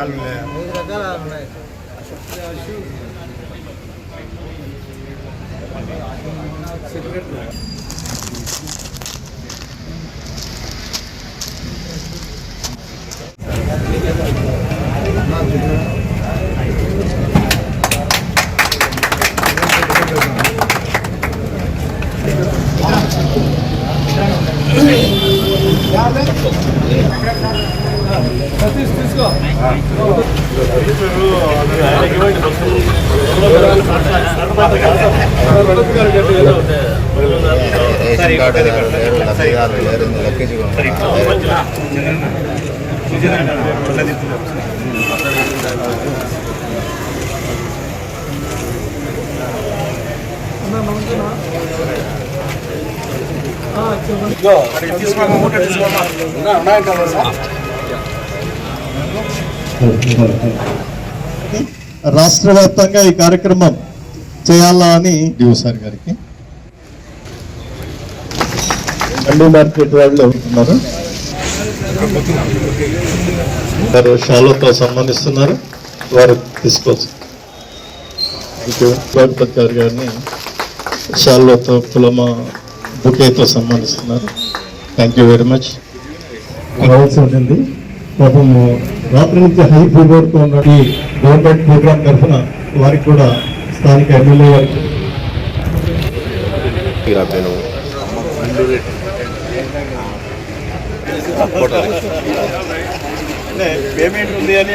రకాలు ఉన్నాయా ఐదు రకాల ఉన్నాయి రేషన్ కార్డు లేరు లబ్ధిదారులు లేరు ఇందులో లెక్కించుకోండి రాష్ట్ర వ్యాప్తంగా ఈ కార్యక్రమం చేయాలా అని సార్ గారికి. మండీ మార్కెట్ వాళ్ళు ఉన్నారు. వారు షాలోతో సంబంధిస్తున్నారు. వారు తీసుకోవచ్చు. గణపతి గారు గారిని షాలోతో కులమ బుకేతో సంబంధిస్తున్నారు. థ్యాంక్ యూ వెరీ మచ్ రావాల్సి ఉంటుంది పాపం రాత్రి నుంచి హై ఫీవర్తో ఉన్న ఈ గవర్నమెంట్ ప్రోగ్రామ్ తరఫున వారికి కూడా స్థానిక ఎమ్మెల్యే వారికి. పేమెంట్ ఉంది అని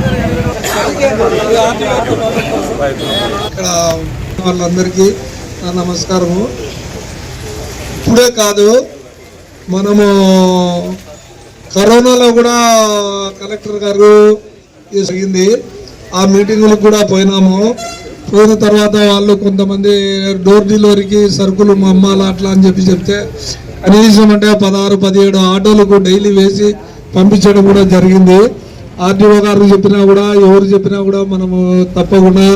ఇక్కడ వాళ్ళందరికీ నా నమస్కారము. ఇప్పుడే కాదు మనము కరోనాలో కూడా కలెక్టర్ గారు జరిగింది. ఆ మీటింగులకు కూడా పోయినాము. పోయిన తర్వాత వాళ్ళు కొంతమంది డోర్ డెలివరీకి సరుకులు అమ్మాలా అట్లా అని చెప్పి చెప్తే కనీసం అంటే పదహారు పదిహేడు ఆటోలకు డైలీ వేసి పంపించడం కూడా జరిగింది. ఆర్డీఓ గారు చెప్పినా కూడా ఎవరు చెప్పినా కూడా మనము తప్పకుండా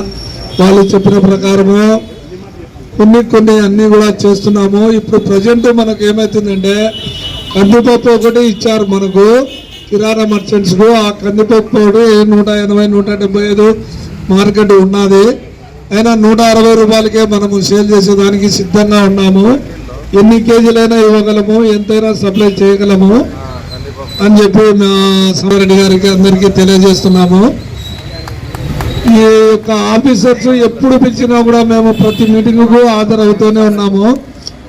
వాళ్ళు చెప్పిన ప్రకారము కొన్ని కొన్ని అన్నీ కూడా చేస్తున్నాము. ఇప్పుడు ప్రజెంట్ మనకు ఏమవుతుందంటే కందిపప్పు ఒకటి ఇచ్చారు మనకు కిరాణా మర్చెంట్స్కు. ఆ కందిపప్పు ఒకటి నూట ఎనభై నూట డెబ్బై ఐదు మార్కెట్ ఉన్నది. అయినా నూట అరవై రూపాయలకే మనము సేల్ చేసేదానికి సిద్ధంగా ఉన్నాము. ఎన్ని కేజీలైనా ఇవ్వగలము ఎంతైనా సప్లై చేయగలము. అని చెప్పి మా సుబ్బారెడ్డి గారికి అందరికీ తెలియజేస్తున్నాము. ఈ యొక్క ఆఫీసర్స్ ఎప్పుడు పిలిచినా కూడా మేము ప్రతి మీటింగ్కు హాజరవుతూనే ఉన్నాము.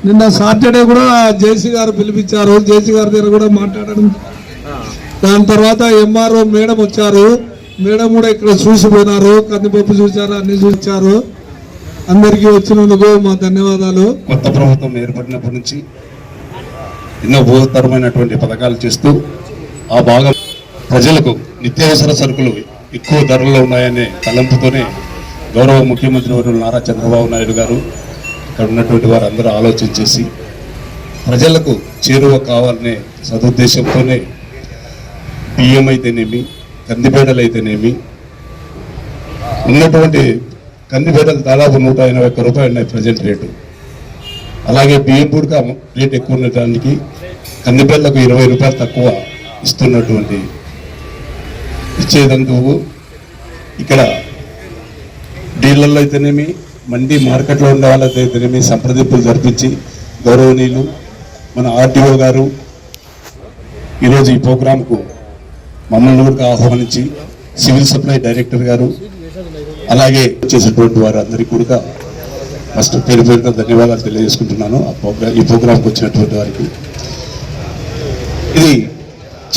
నిన్న సాటర్డే కూడా జేసీ గారు పిలిపించారు. జేసీ గారి దగ్గర కూడా మాట్లాడడం. దాని తర్వాత ఎంఆర్ఓ మేడం వచ్చారు. మేడం కూడా ఇక్కడ చూసిపోయినారు. కందిపప్పు చూశారు అన్ని చూచారు అందరికీ వచ్చినందుకు మా ధన్యవాదాలు. కొత్త ప్రభుత్వం ఏర్పడినప్పటి నుంచి ఎన్నో బృహత్తరమైనటువంటి పథకాలు చేస్తూ ఆ భాగం ప్రజలకు నిత్యావసర సరుకులు ఎక్కువ ధరల్లో ఉన్నాయనే తలంపుతోనే గౌరవ ముఖ్యమంత్రి వర్యులు నారా చంద్రబాబు నాయుడు గారు ఇక్కడ ఉన్నటువంటి వారందరూ ఆలోచన చేసి ప్రజలకు చేరువ కావాలనే సదుద్దేశంతోనే బియ్యం అయితేనేమి కందిపేడలు అయితేనేమి ఉన్నటువంటి కందిపేడలు దాదాపు నూట ఎనభై ఒక్క రూపాయలు ఉన్నాయి ప్రజెంట్ రేటు. అలాగే బియ్యం కూడా రేట్ ఎక్కువ ఉండటానికి కందిపేడలకు ఇరవై రూపాయలు తక్కువ ఇస్తున్నటువంటి ఇచ్చేదందుకు ఇక్కడ డీలర్లు అయితేనేమి మండి మార్కెట్లో ఉండే వాళ్ళతో అయితేనేమి సంప్రదింపులు జరిపించి గౌరవనీయులు మన ఆర్టీఓ గారు ఈరోజు ఈ ప్రోగ్రాంకు మమ్మల్ని కూడా ఆహ్వానించి సివిల్ సప్లై డైరెక్టర్ గారు అలాగే వచ్చేసినటువంటి వారు అందరికీ కూడా ఫస్ట్ పేరు పేరుగా ధన్యవాదాలు తెలియజేసుకుంటున్నాను ఆ ప్రోగ్రామ్ ఈ ప్రోగ్రాంకి వచ్చినటువంటి వారికి. ఇది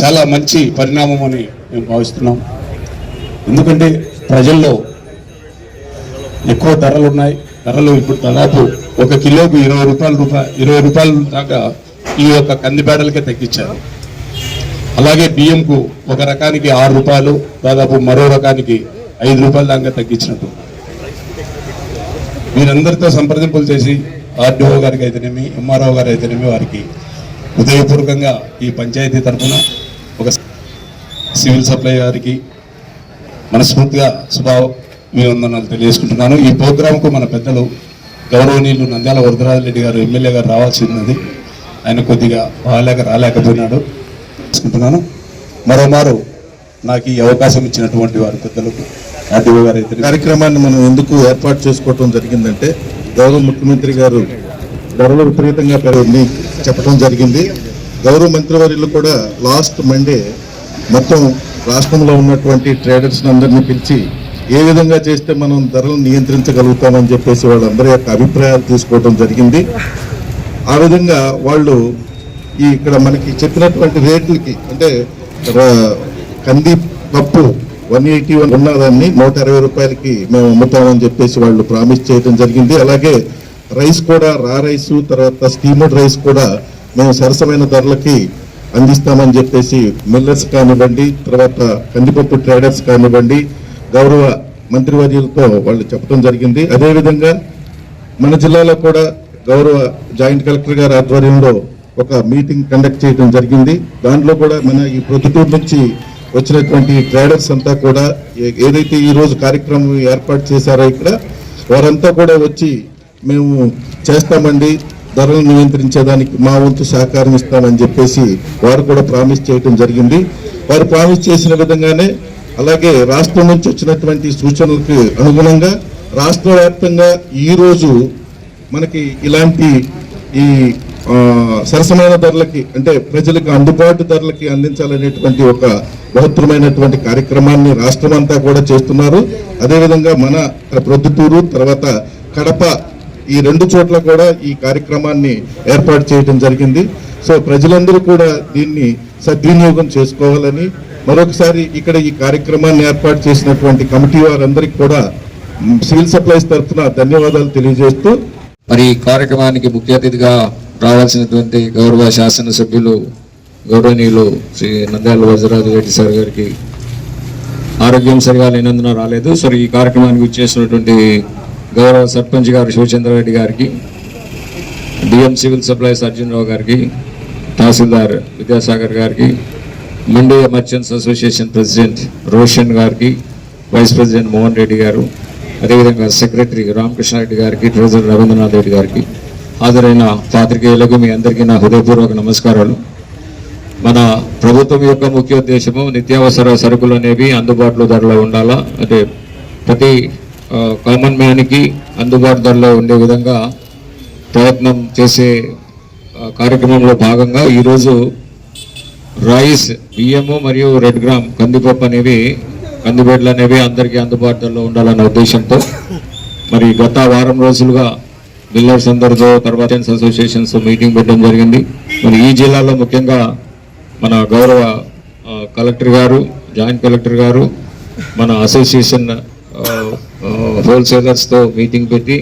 చాలా మంచి పరిణామం అని మేము భావిస్తున్నాం. ఎందుకంటే ప్రజల్లో ఎక్కువ ధరలు ఉన్నాయి. ధరలు ఇప్పుడు దాదాపు ఒక కిలోకు ఇరవై రూపాయల రూపాయ ఇరవై రూపాయల దాకా ఈ యొక్క కందిపేడలకే తగ్గించారు. అలాగే బియ్యంకు ఒక రకానికి ఆరు రూపాయలు దాదాపు మరో రకానికి ఐదు రూపాయల దాకా తగ్గించినట్టు. మీరందరితో సంప్రదింపులు చేసి ఆర్డీఓ గారికి అయితేనేమి ఎంఆర్ఓ గారు అయితేనేమి వారికి హృదయపూర్వకంగా ఈ పంచాయతీ తరఫున ఒక సివిల్ సప్లై గారికి మనస్ఫూర్తిగా శుభాభివందనాలు తెలియజేసుకుంటున్నాను. ఈ ప్రోగ్రాంకు మన పెద్దలు గౌరవనీయులు నంద్యాల వరదరాజరెడ్డి గారు ఎమ్మెల్యే గారు రావాల్సి ఉన్నది ఆయన కొద్దిగా బాగాలేక రాలేకపోయినాడు. చేసుకుంటున్నాను మరోమారు నాకు ఈ అవకాశం ఇచ్చినటువంటి వారి పెద్దలకు కార్యక్రమాన్ని మనం ఎందుకు ఏర్పాటు చేసుకోవటం జరిగిందంటే గౌరవ ముఖ్యమంత్రి గారు ధరలు విపరీతంగా పెరిగింది చెప్పడం జరిగింది. గౌరవ మంత్రివర్యులు కూడా లాస్ట్ మండే మొత్తం రాష్ట్రంలో ఉన్నటువంటి ట్రేడర్స్ అందరినీ పిలిచి ఏ విధంగా చేస్తే మనం ధరలు నియంత్రించగలుగుతామని చెప్పేసి వాళ్ళందరి యొక్క అభిప్రాయాలు తీసుకోవడం జరిగింది. ఆ విధంగా వాళ్ళు ఈ ఇక్కడ మనకి చెప్పినటువంటి రేట్లకి అంటే కంది పప్పు వన్ ఎయిటీ వన్ ఉన్నదాన్ని నూట ఇరవై రూపాయలకి మేము అమ్ముతామని చెప్పేసి వాళ్ళు ప్రామిస్ చేయడం జరిగింది. అలాగే రైస్ కూడా రా రైస్ తర్వాత స్టీమర్డ్ రైస్ కూడా మేము సరసమైన ధరలకి అందిస్తామని చెప్పేసి మిల్లర్స్ కానివ్వండి తర్వాత కందిపప్పు ట్రేడర్స్ కానివ్వండి గౌరవ మంత్రివర్యులతో వాళ్ళు చెప్పడం జరిగింది. అదేవిధంగా మన జిల్లాలో కూడా గౌరవ జాయింట్ కలెక్టర్ గారి ఆధ్వర్యంలో ఒక మీటింగ్ కండక్ట్ చేయడం జరిగింది. దాంట్లో కూడా మన ఈ ప్రొద్దుటూరు నుంచి వచ్చినటువంటి ట్రేడర్స్ అంతా కూడా ఏదైతే ఈరోజు కార్యక్రమం ఏర్పాటు చేశారో ఇక్కడ వారంతా కూడా వచ్చి మేము చేస్తామండి ధరలు నియంత్రించేదానికి మా వంతు సహకారం ఇస్తామని చెప్పేసి వారు కూడా ప్రామిస్ చేయడం జరిగింది. వారు ప్రామిస్ చేసిన విధంగానే అలాగే రాష్ట్రం నుంచి వచ్చినటువంటి సూచనలకు అనుగుణంగా రాష్ట్ర వ్యాప్తంగా ఈరోజు మనకి ఇలాంటి ఈ సరసమైన ధరలకి అంటే ప్రజలకు అందుబాటు ధరలకి అందించాలనేటువంటి ఒక బహుత్తరమైనటువంటి కార్యక్రమాన్ని రాష్ట్రం అంతా కూడా చేస్తున్నారు. అదేవిధంగా మన ప్రొద్దుటూరు తర్వాత కడప ఈ రెండు చోట్ల కూడా ఈ కార్యక్రమాన్ని ఏర్పాటు చేయడం జరిగింది. సో ప్రజలందరూ కూడా దీన్ని సద్వినియోగం చేసుకోవాలని మరొకసారి ఇక్కడ ఈ కార్యక్రమాన్ని ఏర్పాటు చేసినటువంటి కమిటీ వారందరికీ కూడా సివిల్ సప్లైస్ తరఫున ధన్యవాదాలు తెలియజేస్తూ మరి ఈ కార్యక్రమానికి ముఖ్య అతిథిగా రావాల్సినటువంటి గౌరవ శాసనసభ్యులు గౌరవనీయులు శ్రీ నంద్యాల వజ్రరాజు రెడ్డి సార్ గారికి ఆరోగ్యం సరిగా లేనందున రాలేదు. సో ఈ కార్యక్రమానికి వచ్చేసినటువంటి గౌరవ సర్పంచ్ గారు శివచంద్రారెడ్డి గారికి డిఎం సివిల్ సప్లైస్ అర్జునరావు గారికి తహసీల్దార్ విద్యాసాగర్ గారికి mandi merchants association president Roshan గారికి వైస్ ప్రెసిడెంట్ మోహన్ రెడ్డి గారు అదేవిధంగా సెక్రటరీ రామకృష్ణారెడ్డి గారికి ట్రెజరర్ రవీంద్రనాథ్ రెడ్డి గారికి హాజరైన పాత్రికేయులకు మీ అందరికీ నా హృదయపూర్వక నమస్కారాలు. మన ప్రభుత్వం యొక్క ముఖ్య ఉద్దేశము నిత్యావసర సరుకులు అనేవి అందుబాటులో ధరలో ఉండాలా? అంటే ప్రతి కామన్ మ్యాన్కి అందుబాటు ధరలో ఉండే విధంగా ప్రయత్నం చేసే కార్యక్రమంలో భాగంగా ఈరోజు రైస్ బియ్యము మరియు రెడ్ గ్రామ్ కందిపప్పు అనేవి కందిబెడ్లు అనేవి అందరికీ అందుబాటులో ఉండాలన్న ఉద్దేశంతో మరి గత వారం రోజులుగా మిల్లర్స్ అందరితో తర్వాత అసోసియేషన్స్ మీటింగ్ పెట్టడం జరిగింది. మరి ఈ జిల్లాలో ముఖ్యంగా మన గౌరవ కలెక్టర్ గారు జాయింట్ కలెక్టర్ గారు మన అసోసియేషన్ హోల్సేలర్స్తో మీటింగ్ పెట్టి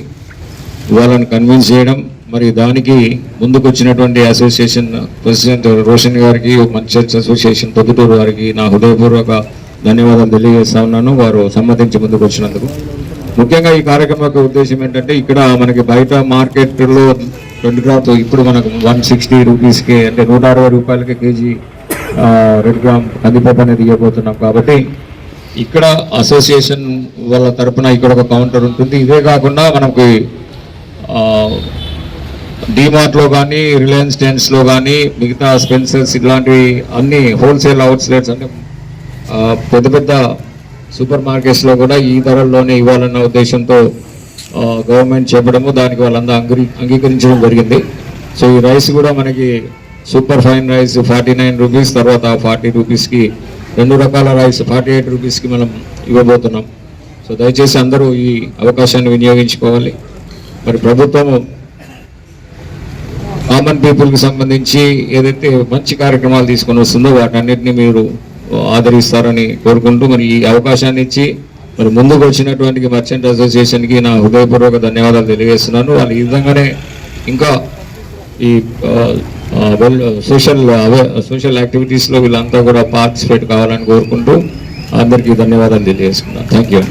వాళ్ళని కన్విన్స్ చేయడం. మరి దానికి ముందుకు వచ్చినటువంటి అసోసియేషన్ ప్రెసిడెంట్ రోషన్ గారికి మంచర్చ్ అసోసియేషన్ పొద్దుటూరు వారికి నా హృదయపూర్వక ధన్యవాదాలు తెలియజేస్తా ఉన్నాను. వారు సమ్మతించి ముందుకు వచ్చినందుకు ముఖ్యంగా ఈ కార్యక్రమం యొక్క ఉద్దేశం ఏంటంటే ఇక్కడ మనకి బయట మార్కెట్లో రెండు గ్రామ్స్ ఇప్పుడు మనకు వన్ సిక్స్టీ రూపీస్కి అంటే నూట అరవై రూపాయలకి కేజీ రెడ్ గ్రామ్ కందిపప్పు అనేది ఇవ్వబోతున్నాం కాబట్టి ఇక్కడ అసోసియేషన్ వాళ్ళ తరపున ఇక్కడ ఒక కౌంటర్ ఉంటుంది. ఇదే కాకుండా మనకి డిమార్ట్లో కానీ రిలయన్స్ టెన్స్లో కానీ మిగతా స్పెన్సర్స్ ఇలాంటివి అన్ని హోల్సేల్ అవుట్లెట్స్ అంటే పెద్ద పెద్ద సూపర్ మార్కెట్స్లో కూడా ఈ ధరల్లోనే ఇవ్వాలన్న ఉద్దేశంతో గవర్నమెంట్ చెప్పడము దానికి వాళ్ళందరూ అంగీ అంగీకరించడం జరిగింది. సో ఈ రైస్ కూడా మనకి super fine rice forty nine rupees తర్వాత ఫార్టీ రూపీస్కి రెండు రకాల రైస్ ఫార్టీ ఎయిట్ రూపీస్కి మనం ఇవ్వబోతున్నాం. సో దయచేసి అందరూ ఈ అవకాశాన్ని వినియోగించుకోవాలి. మరి ప్రభుత్వము కామన్ పీపుల్కి సంబంధించి ఏదైతే మంచి కార్యక్రమాలు తీసుకొని వస్తుందో వాటన్నిటిని మీరు ఆదరిస్తారని కోరుకుంటూ మరి ఈ అవకాశాన్ని ఇచ్చి మరి ముందుకు వచ్చినటువంటి మర్చెంట్ అసోసియేషన్కి నా హృదయపూర్వక ధన్యవాదాలు తెలియజేస్తున్నాను. వాళ్ళు ఈ విధంగానే ఇంకా ఈ సోషల్ అవే సోషల్ యాక్టివిటీస్లో వీళ్ళంతా కూడా పార్టిసిపేట్ కావాలని కోరుకుంటూ అందరికీ ధన్యవాదాలు తెలియజేసుకున్నాను థ్యాంక్ యూ